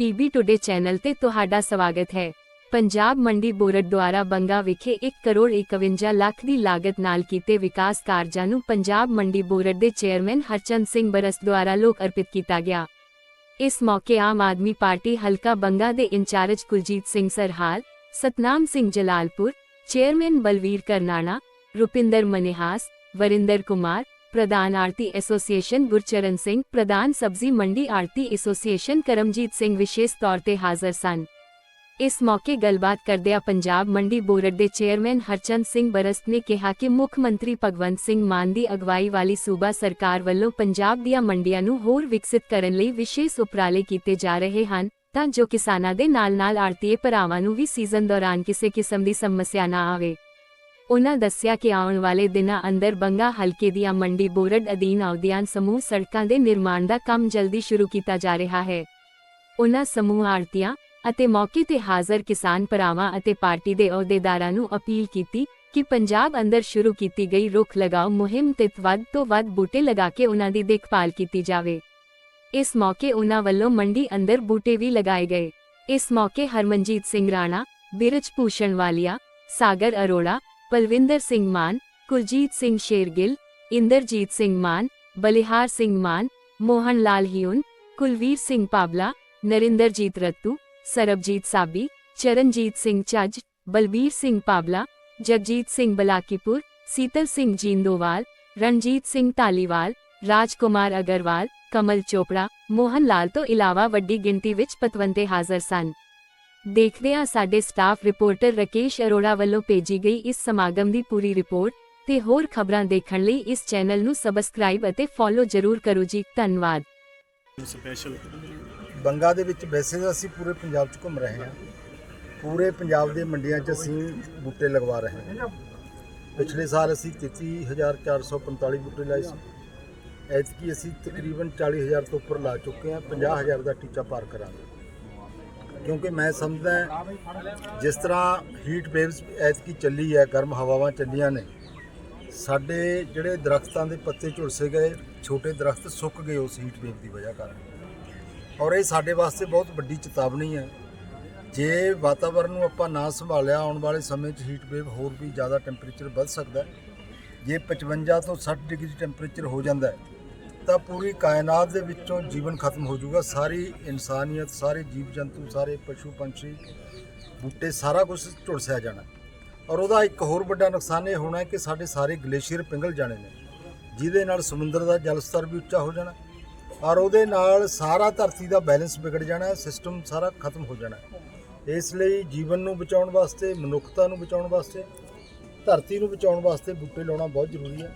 PB today channel ਤੇ ਤੁਹਾਡਾ ਸਵਾਗਤ ਹੈ। ਪੰਜਾਬ ਮੰਡੀ ਬੋਰਡ ਦੁਆਰਾ ਬੰਗਾ ਵਿਖੇ 1 ਕਰੋੜ 51 ਲੱਖ ਦੀ ਲਾਗਤ ਨਾਲ ਕੀਤੇ ਵਿਕਾਸ ਕਾਰਜਾਂ ਨੂੰ ਪੰਜਾਬ ਮੰਡੀ ਬੋਰਡ ਦੇ ਚੇਅਰਮੈਨ ਹਰਚੰਦ ਸਿੰਘ ਬਰਸ ਦੁਆਰਾ ਲੋਕ ਅਰਪਿਤ ਕੀਤਾ ਗਿਆ। ਇਸ ਮੌਕੇ ਆਮ ਆਦਮੀ ਪਾਰਟੀ ਹਲਕਾ ਬੰਗਾ ਦੇ in charge Kuljit Singh Sarhal, Satnam Singh Jalalpur, chairman Balvir Karnana, Rupinder Manihas, Varinder Kumar ਪ੍ਰਧਾਨ ਆਰਤੀ ਐਸੋਸੀਏਸ਼ਨ ਗੁਰਚਰਨ ਸਿੰਘ, ਪ੍ਰਧਾਨ ਸਬਜ਼ੀ ਮੰਡੀ ਆਰਤੀ ਐਸੋਸੀਏਸ਼ਨ ਕਰਮਜੀਤ ਸਿੰਘ ਵਿਸ਼ੇਸ਼ ਤੌਰ ਤੇ ਹਾਜ਼ਰ ਸਨ। ਇਸ ਮੌਕੇ ਗੱਲਬਾਤ ਕਰਦਿਆਂ ਪੰਜਾਬ ਮੰਡੀ ਬੋਰਡ ਦੇ ਚੇਅਰਮੈਨ ਹਰਚੰਦ ਸਿੰਘ ਬਰਸਤ ਨੇ ਕਿਹਾ ਕਿ ਮੁੱਖ ਮੰਤਰੀ ਭਗਵੰਤ ਸਿੰਘ ਮਾਨ ਦੀ ਅਗਵਾਈ ਵਾਲੀ ਸੂਬਾ ਸਰਕਾਰ ਵੱਲੋਂ ਪੰਜਾਬ ਦੀਆਂ ਮੰਡੀਆਂ ਨੂੰ ਹੋਰ ਵਿਕਸਿਤ ਕਰਨ ਲਈ ਵਿਸ਼ੇਸ਼ ਉਪਰਾਲੇ ਕੀਤੇ ਜਾ ਰਹੇ ਹਨ, ਤਾਂ ਜੋ ਕਿਸਾਨਾਂ ਦੇ ਨਾਲ-ਨਾਲ ਆੜਤੀਏ ਭਰਾਵਾਂ ਨੂੰ ਵੀ ਸੀਜ਼ਨ ਦੌਰਾਨ ਕਿਸੇ ਕਿਸਮ ਦੀ ਸਮੱਸਿਆ ਨਾ ਆਵੇ। ਉਹਨਾਂ ਦੱਸਿਆ ਕਿ ਆਉਣ ਵਾਲੇ ਦਿਨਾਂ ਅੰਦਰ ਬੰਗਾ ਹਲਕੇ ਦੀਆਂ ਮੰਡੀ ਬੋਰਡ ਅਧੀਨ ਆਉਂਦੀਆਂ ਸਮੂਹ ਸੜਕਾਂ ਦੇ ਨਿਰਮਾਣ ਦਾ ਕੰਮ ਜਲਦੀ ਸ਼ੁਰੂ ਕੀਤਾ ਜਾ ਰਿਹਾ ਹੈ। ਉਨ੍ਹਾਂ ਸਮੂਹ ਆੜਤੀਆਂ ਅਤੇ ਮੌਕੇ ਤੇ ਹਾਜ਼ਰ ਕਿਸਾਨ ਭਰਾਵਾਂ ਅਤੇ ਪਾਰਟੀ ਦੇ ਅਹੁਦੇਦਾਰਾਂ ਨੂੰ ਅਪੀਲ ਕੀਤੀ ਕਿ ਪੰਜਾਬ ਅੰਦਰ ਸ਼ੁਰੂ ਕੀਤੀ ਗਈ ਰੁੱਖ ਲਗਾਓ ਮੁਹਿੰਮ ਤੇ ਵੱਧ ਤੋਂ ਵੱਧ ਬੂਟੇ ਲਗਾ ਕੇ ਉਨ੍ਹਾਂ ਦੀ ਦੇਖਭਾਲ ਕੀਤੀ ਜਾਵੇ। ਇਸ ਮੌਕੇ ਉਨ੍ਹਾਂ ਵੱਲੋਂ ਮੰਡੀ ਅੰਦਰ ਬੂਟੇ ਵੀ ਲਗਾਏ ਗਏ। ਇਸ ਮੌਕੇ ਹਰਮਨਜੀਤ ਸਿੰਘ ਰਾਣਾ, ਬਿਰਜ ਭੂਸ਼ਣ ਵਾਲੀਆ, ਸਾਗਰ ਅਰੋੜਾ ਪਲਵਿੰਦਰ ਸਿੰਘ ਮਾਨ ਕੁਲਜੀਤ ਸਿੰਘ ਸ਼ੇਰਗਿੱਲ ਇੰਦਰਜੀਤ ਸਿੰਘ ਮਾਨ ਬਲਿਹਾਰ ਸਿੰਘ ਮਾਨ ਮੋਹਨ ਲਾਲ ਹਿਉਨ ਕੁਲਵੀਰ ਸਿੰਘ ਪਾਬਲਾ ਨਰਿੰਦਰਜੀਤ ਰੱਤੂ ਸਰਬਜੀਤ ਸਾਬੀ ਚਰਨਜੀਤ ਸਿੰਘ ਚੱਜ ਬਲਬੀਰ ਸਿੰਘ ਪਾਬਲਾ ਜਗਜੀਤ ਸਿੰਘ ਬਲਾਕੀਪੁਰ ਸੀਤਲ ਸਿੰਘ ਜੀਂਦੋਵਾਲ ਰਣਜੀਤ ਸਿੰਘ ਢਾਲੀਵਾਲ ਰਾਜਕੁਮਾਰ ਅਗਰਵਾਲ ਕਮਲ ਚੋਪੜਾ ਮੋਹਨ ਲਾਲ ਤੋਂ ਇਲਾਵਾ ਵੱਡੀ ਗਿਣਤੀ ਵਿੱਚ ਪਤਵੰਤੇ ਹਾਜ਼ਰ ਸਨ ਦੇਖਦੇ ਹਾਂ ਸਾਡੇ ਸਟਾਫ ਰਿਪੋਰਟਰ ਰਕੇਸ਼ ਅਰੋੜਾ ਵੱਲੋਂ ਭੇਜੀ ਗਈ ਇਸ ਸਮਾਗਮ ਦੀ ਪੂਰੀ ਰਿਪੋਰਟ ਤੇ ਹੋਰ ਖਬਰਾਂ ਦੇਖਣ ਲਈ ਇਸ ਚੈਨਲ ਨੂੰ ਸਬਸਕ੍ਰਾਈਬ ਅਤੇ ਫੋਲੋ ਜ਼ਰੂਰ ਕਰੋ ਜੀ ਧੰਨਵਾਦ। ਸਪੈਸ਼ਲ ਬੰਗਾ ਦੇ ਵਿੱਚ ਵੈਸੇ ਤਾਂ ਅਸੀਂ ਪੂਰੇ ਪੰਜਾਬ 'ਚ ਘੁੰਮ ਰਹੇ ਹਾਂ। ਪੂਰੇ ਪੰਜਾਬ ਦੇ ਮੰਡੀਆਂ 'ਚ ਅਸੀਂ ਬੂਟੇ ਲਗਵਾ ਰਹੇ ਹਾਂ। ਪਿਛਲੇ ਸਾਲ ਅਸੀਂ 33445 ਬੂਟੇ ਲਾਏ ਸੀ। ਐਤਕੀ ਅਸੀਂ ਤਕਰੀਬਨ 40000 ਤੋਂ ਉੱਪਰ ਲਾ ਚੁੱਕੇ ਹਾਂ 50000 ਦਾ ਟੀਚਾ ਪਾਰ ਕਰਾਂਗੇ। ਕਿਉਂਕਿ ਮੈਂ ਸਮਝਦਾ ਜਿਸ ਤਰ੍ਹਾਂ ਹੀਟ ਵੇਵਸ ਐਤਕੀ ਚੱਲੀ ਹੈ, ਗਰਮ ਹਵਾਵਾਂ ਚੱਲੀਆਂ ਨੇ, ਸਾਡੇ ਜਿਹੜੇ ਦਰਖਤਾਂ ਦੇ ਪੱਤੇ ਝੁਲਸੇ ਗਏ, ਛੋਟੇ ਦਰਖਤ ਸੁੱਕ ਗਏ ਉਸ ਹੀਟ ਵੇਵ ਦੀ ਵਜ੍ਹਾ ਕਾਰਨ। ਔਰ ਇਹ ਸਾਡੇ ਵਾਸਤੇ ਬਹੁਤ ਵੱਡੀ ਚੇਤਾਵਨੀ ਹੈ। ਜੇ ਵਾਤਾਵਰਣ ਨੂੰ ਆਪਾਂ ਨਾ ਸੰਭਾਲਿਆ, ਆਉਣ ਵਾਲੇ ਸਮੇਂ 'ਚ ਹੀਟ ਵੇਵ ਹੋਰ ਵੀ ਜ਼ਿਆਦਾ ਟੈਂਪਰੇਚਰ ਵੱਧ ਸਕਦਾ ਹੈ। ਜੇ 55 ਤੋਂ 60 ਡਿਗਰੀ ਟੈਂਪਰੇਚਰ ਹੋ ਜਾਂਦਾ ਹੈ ਤਾਂ ਪੂਰੀ ਕਾਇਨਾਤ ਦੇ ਵਿੱਚੋਂ ਜੀਵਨ ਖਤਮ ਹੋ ਜਾਊਗਾ। ਸਾਰੀ ਇਨਸਾਨੀਅਤ, ਸਾਰੇ ਜੀਵ ਜੰਤੂ ਸਾਰੇ ਪਸ਼ੂ, ਪੰਛੀ, ਬੂਟੇ, ਸਾਰਾ ਕੁਝ ਝੁਲਸਿਆ ਜਾਣਾ। ਔਰ ਉਹਦਾ ਇੱਕ ਹੋਰ ਵੱਡਾ ਨੁਕਸਾਨ ਇਹ ਹੋਣਾ ਕਿ ਸਾਡੇ ਸਾਰੇ ਗਲੇਸ਼ੀਅਰ ਪਿੰਗਲ ਜਾਣੇ ਨੇ। ਜਿਹਦੇ ਨਾਲ ਸਮੁੰਦਰ ਦਾ ਜਲ ਸਤਰ ਵੀ ਉੱਚਾ ਹੋ ਜਾਣਾ ਔਰ ਉਹਦੇ ਨਾਲ ਸਾਰਾ ਧਰਤੀ ਦਾ ਬੈਲੈਂਸ ਵਿਗੜ ਜਾਣਾ, ਸਿਸਟਮ ਸਾਰਾ ਖਤਮ ਹੋ ਜਾਣਾ। ਇਸ ਲਈ ਜੀਵਨ ਨੂੰ ਬਚਾਉਣ ਵਾਸਤੇ, ਮਨੁੱਖਤਾ ਨੂੰ ਬਚਾਉਣ ਵਾਸਤੇ, ਧਰਤੀ ਨੂੰ ਬਚਾਉਣ ਵਾਸਤੇ ਬੂਟੇ ਲਾਉਣਾ ਬਹੁਤ ਜ਼ਰੂਰੀ ਹੈ।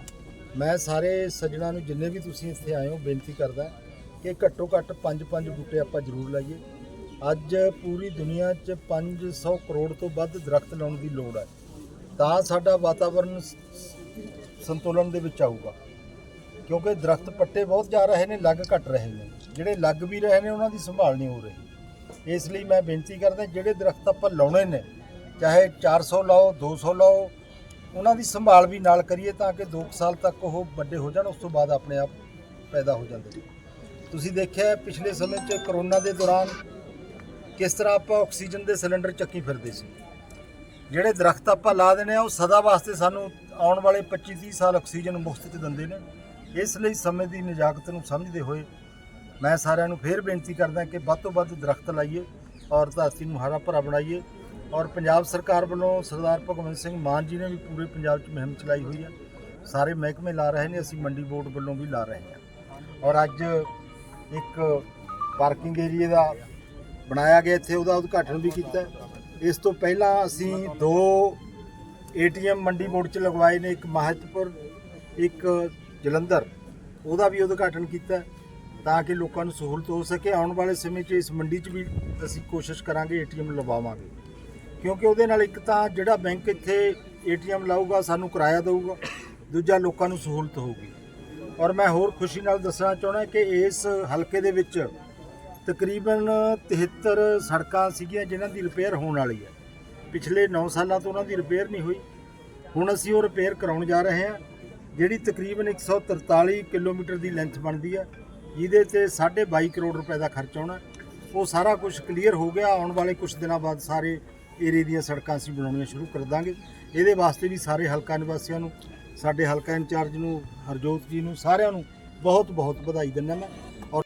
ਮੈਂ ਸਾਰੇ ਸੱਜਣਾ ਨੂੰ ਜਿੰਨੇ ਵੀ ਤੁਸੀਂ ਇੱਥੇ ਆਏ ਹੋ, ਬੇਨਤੀ ਕਰਦਾ ਕਿ ਘੱਟੋ ਘੱਟ 5-5 ਬੂਟੇ ਆਪਾਂ ਜ਼ਰੂਰ ਲਾਈਏ। ਅੱਜ ਪੂਰੀ ਦੁਨੀਆ 'ਚ 500 ਕਰੋੜ ਤੋਂ ਵੱਧ ਦਰਖਤ ਲਾਉਣ ਦੀ ਲੋੜ ਹੈ। ਤਾਂ ਸਾਡਾ ਵਾਤਾਵਰਣ ਸੰਤੁਲਨ ਦੇ ਵਿੱਚ ਆਊਗਾ। ਕਿਉਂਕਿ ਦਰਖਤ ਪੱਟੇ ਬਹੁਤ ਜਾ ਰਹੇ ਨੇ, ਲੱਗ ਘਟ ਰਹੇ ਨੇ। ਜਿਹੜੇ ਲੱਗ ਵੀ ਰਹੇ ਨੇ, ਉਹਨਾਂ ਦੀ ਸੰਭਾਲ ਨਹੀਂ ਹੋ ਰਹੀ। ਇਸ ਲਈ ਮੈਂ ਬੇਨਤੀ ਕਰਦਾ, ਜਿਹੜੇ ਦਰਖਤ ਆਪਾਂ ਲਾਉਣੇ ਨੇ, ਚਾਹੇ 400 ਲਾਓ 200 ਲਾਓ ਉਹਨਾਂ ਦੀ ਸੰਭਾਲ ਵੀ ਨਾਲ ਕਰੀਏ ਤਾਂ ਕਿ 2 ਸਾਲ ਤੱਕ ਉਹ ਵੱਡੇ ਹੋ ਜਾਣ, ਉਸ ਤੋਂ ਬਾਅਦ ਆਪਣੇ ਆਪ ਪੈਦਾ ਹੋ ਜਾਂਦੇ ਨੇ। ਤੁਸੀਂ ਦੇਖਿਆ ਪਿਛਲੇ ਸਮੇਂ 'ਚ ਕਰੋਨਾ ਦੇ ਦੌਰਾਨ ਕਿਸ ਤਰ੍ਹਾਂ ਆਪਾਂ ਆਕਸੀਜਨ ਦੇ ਸਿਲੰਡਰ ਚੱਕੀ ਫਿਰਦੇ ਸੀ? ਜਿਹੜੇ ਦਰਖਤ ਆਪਾਂ ਲਾ ਦਿੰਦੇ ਆ ਉਹ ਸਦਾ ਵਾਸਤੇ ਸਾਨੂੰ ਆਉਣ ਵਾਲੇ 25 30 ਸਾਲ ਆਕਸੀਜਨ ਮੁਫਤ 'ਚ ਦਿੰਦੇ ਨੇ। ਇਸ ਲਈ ਸਮੇਂ ਦੀ ਨਜਾਕਤ ਨੂੰ ਸਮਝਦੇ ਹੋਏ ਮੈਂ ਸਾਰਿਆਂ ਨੂੰ ਫੇਰ ਬੇਨਤੀ ਕਰਦਾ ਕਿ ਵੱਧ ਤੋਂ ਵੱਧ ਦਰਖਤ ਲਾਈਏ ਔਰ ਧਰਤੀ ਨੂੰ ਹਰਾ ਭਰਾ ਬਣਾਈਏ। ਔਰ ਪੰਜਾਬ ਸਰਕਾਰ ਵੱਲੋਂ ਸਰਦਾਰ ਭਗਵੰਤ ਸਿੰਘ ਮਾਨ ਜੀ ਨੇ ਵੀ ਪੂਰੇ ਪੰਜਾਬ 'ਚ ਮੁਹਿੰਮ ਚਲਾਈ ਹੋਈ ਹੈ ਸਾਰੇ ਮਹਿਕਮੇ ਲਾ ਰਹੇ ਨੇ, ਅਸੀਂ ਮੰਡੀ ਬੋਰਡ ਵੱਲੋਂ ਵੀ ਲਾ ਰਹੇ ਹਾਂ। ਔਰ ਅੱਜ ਇੱਕ ਪਾਰਕਿੰਗ ਏਰੀਆ ਦਾ ਬਣਾਇਆ ਗਿਆ, ਇੱਥੇ ਉਹਦਾ ਉਦਘਾਟਨ ਵੀ ਕੀਤਾ। ਇਸ ਤੋਂ ਪਹਿਲਾਂ ਅਸੀਂ ਦੋ ਏਟੀਐਮ ਮੰਡੀ ਬੋਰਡ 'ਚ ਲਗਵਾਏ ਨੇ, ਇੱਕ ਮਹਤਪੁਰ ਇੱਕ ਜਲੰਧਰ। ਉਹਦਾ ਵੀ ਉਦਘਾਟਨ ਕੀਤਾ ਤਾਂ ਕਿ ਲੋਕਾਂ ਨੂੰ ਸਹੂਲਤ ਹੋ ਸਕੇ। ਆਉਣ ਵਾਲੇ ਸਮੇਂ 'ਚ ਇਸ ਮੰਡੀ 'ਚ ਵੀ ਅਸੀਂ ਕੋਸ਼ਿਸ਼ ਕਰਾਂਗੇ ਏਟੀਐਮ ਲਵਾਵਾਂਗੇ। ਕਿਉਂਕਿ ਉਹਦੇ ਨਾਲ ਇੱਕ ਤਾਂ ਜਿਹੜਾ ਬੈਂਕ ਇੱਥੇ ਏਟੀਐਮ ਲਾਊਗਾ, ਸਾਨੂੰ ਕਿਰਾਇਆ ਦੇਊਗਾ, ਦੂਜਾ ਲੋਕਾਂ ਨੂੰ ਸਹੂਲਤ ਹੋਊਗੀ। ਔਰ ਮੈਂ ਹੋਰ ਖੁਸ਼ੀ ਨਾਲ ਦੱਸਣਾ ਚਾਹਣਾ ਕਿ ਇਸ ਹਲਕੇ ਦੇ ਵਿੱਚ ਤਕਰੀਬਨ 73 ਸੜਕਾਂ ਸੀਗੀਆਂ ਜਿਨ੍ਹਾਂ ਦੀ ਰਿਪੇਅਰ ਹੋਣ ਵਾਲੀ ਹੈ। ਪਿਛਲੇ 9 ਸਾਲਾਂ ਤੋਂ ਉਹਨਾਂ ਦੀ ਰਿਪੇਅਰ ਨਹੀਂ ਹੋਈ। ਹੁਣ ਅਸੀਂ ਉਹ ਰਿਪੇਅਰ ਕਰਾਉਣ ਜਾ ਰਹੇ ਹਾਂ, ਜਿਹੜੀ ਤਕਰੀਬਨ 143 ਕਿਲੋਮੀਟਰ ਦੀ ਲੈਂਥ ਬਣਦੀ ਹੈ, ਜਿਹਦੇ ਤੇ 22.5 ਕਰੋੜ ਰੁਪਏ ਦਾ ਖਰਚ ਆਉਣਾ ਉਹ ਸਾਰਾ ਕੁਝ ਕਲੀਅਰ ਹੋ ਗਿਆ, ਆਉਣ ਵਾਲੇ ਕੁਝ ਦਿਨਾਂ ਬਾਅਦ ਸਾਰੇ ਏਰੀਏ ਦੀਆਂ ਸੜਕਾਂ ਅਸੀਂ ਬਣਾਉਣੀਆਂ ਸ਼ੁਰੂ ਕਰ ਦਾਂਗੇ। ਇਹਦੇ ਵਾਸਤੇ ਵੀ ਸਾਰੇ ਹਲਕਾ ਨਿਵਾਸੀਆਂ ਨੂੰ, ਸਾਡੇ ਹਲਕਾ ਇੰਚਾਰਜ ਨੂੰ, ਹਰਜੋਤ ਜੀ ਨੂੰ, ਸਾਰਿਆਂ ਨੂੰ ਬਹੁਤ ਬਹੁਤ ਵਧਾਈ ਦਿੰਦਾ ਮੈਂ। ਔਰ